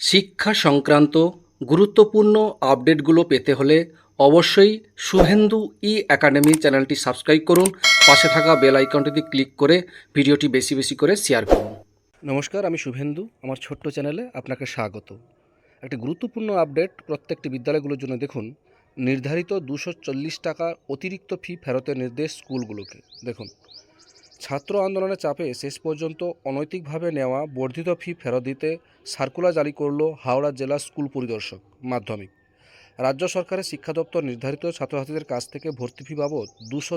শিক্ষা সংক্রান্ত গুরুত্বপূর্ণ আপডেটগুলো পেতে হলে অবশ্যই শুভেন্দু ই একাডেমি চ্যানেলটি সাবস্ক্রাইব করুন। পাশে থাকা বেল আইকনটিতে ক্লিক করে ভিডিওটি বেশি বেশি করে শেয়ার করুন। নমস্কার, আমি শুভেন্দু। আমার ছোট্ট চ্যানেলে আপনাকে স্বাগত। একটি গুরুত্বপূর্ণ আপডেট প্রত্যেকটি বিদ্যালয়গুলোর জন্য দেখুন। নির্ধারিত দুশো টাকা অতিরিক্ত ফি ফেরতের নির্দেশ স্কুলগুলোকে। দেখুন ছাত্র আন্দোলনের চাপে শেষ পর্যন্ত অনৈতিকভাবে নেওয়া বর্ধিত ফি ফেরত দিতে সার্কুলার জারি করল হাওড়া জেলা স্কুল পরিদর্শক মাধ্যমিক। রাজ্য সরকারের শিক্ষা দপ্তর নির্ধারিত ছাত্রছাত্রীদের কাছ থেকে ভর্তি ফি বাবদ দুশো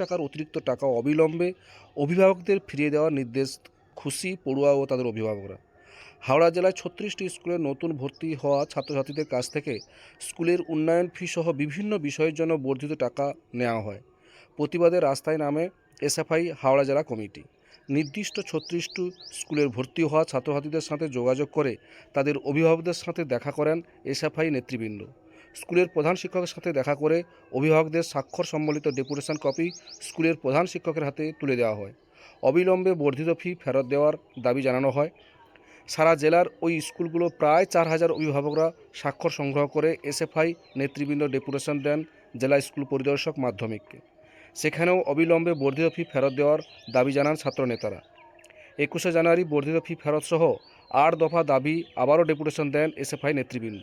টাকার অতিরিক্ত টাকা অবিলম্বে অভিভাবকদের ফিরিয়ে দেওয়ার নির্দেশ খুশি পড়ুয়া ও তাদের অভিভাবকরা। হাওড়া জেলায় ছত্রিশটি স্কুলে নতুন ভর্তি হওয়া ছাত্রছাত্রীদের কাছ থেকে স্কুলের উন্নয়ন ফি সহ বিভিন্ন বিষয়ের জন্য বর্ধিত টাকা নেওয়া হয়। প্রতিবাদে রাস্তায় নামে এসএফআই, হাওড়া জেলা কমিটি। নির্দিষ্ট ছত্রিশটি স্কুলের ভর্তি হওয়া ছাত্রছাত্রীদের সাথে যোগাযোগ করে তাদের অভিভাবকদের সাথে দেখা করেন এসএফআই নেতৃবৃন্দ। স্কুলের প্রধান শিক্ষকের সাথে দেখা করে অভিভাবকদের স্বাক্ষর সম্বলিত ডেপুটেশন কপি স্কুলের প্রধান শিক্ষকের হাতে তুলে দেওয়া হয়। অবিলম্বে বর্ধিত ফি ফেরত দেওয়ার দাবি জানানো হয়। সারা জেলার ওই স্কুলগুলো প্রায় চার হাজার অভিভাবকরা স্বাক্ষর সংগ্রহ করে এসএফআই নেতৃবৃন্দ ডেপুটেশন দেন জেলা স্কুল পরিদর্শক মাধ্যমিককে। সেখানেও অবিলম্বে বর্ধিত ফি ফেরত দেওয়ার দাবি জানান ছাত্রনেতারা। একুশে জানুয়ারি বর্ধিত ফি ফেরত সহ আট দফা দাবি আবারও ডেপুটেশন দেন এসএফআই নেতৃবৃন্দ।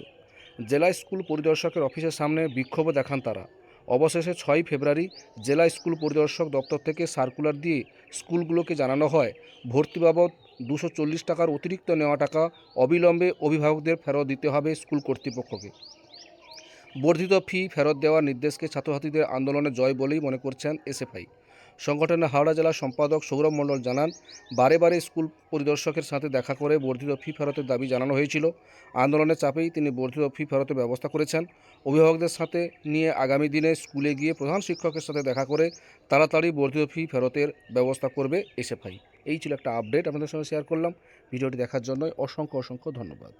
জেলা স্কুল পরিদর্শকের অফিসের সামনে বিক্ষোভ দেখান তারা। অবশেষে ছয় ফেব্রুয়ারি জেলা স্কুল পরিদর্শক দপ্তর থেকে সার্কুলার দিয়ে স্কুলগুলোকে জানানো হয়, ভর্তি বাবদ দুশো টাকার অতিরিক্ত নেওয়া টাকা অবিলম্বে অভিভাবকদের ফেরত দিতে হবে স্কুল কর্তৃপক্ষকে। বর্ধিত ফি ফেরত দেওয়ার নির্দেশকে ছাত্রছাত্রীদের আন্দোলনে জয় বলেই মনে করছেন এসএফআই। সংগঠনের হাওড়া জেলা সম্পাদক সৌরভ মণ্ডল জানান, বারে বারে স্কুল পরিদর্শকের সাথে দেখা করে বর্ধিত ফি ফেরতের দাবি জানানো হয়েছিল। আন্দোলনের চাপেই তিনি বর্ধিত ফি ফেরতের ব্যবস্থা করেছেন। অভিভাবকদের সাথে নিয়ে আগামী দিনে স্কুলে গিয়ে প্রধান শিক্ষকের সাথে দেখা করে তাড়াতাড়ি বর্ধিত ফি ফেরতের ব্যবস্থা করবে এসএফআই। এই ছিল একটা আপডেট আপনাদের সঙ্গে শেয়ার করলাম। ভিডিওটি দেখার জন্য অসংখ্য অসংখ্য ধন্যবাদ।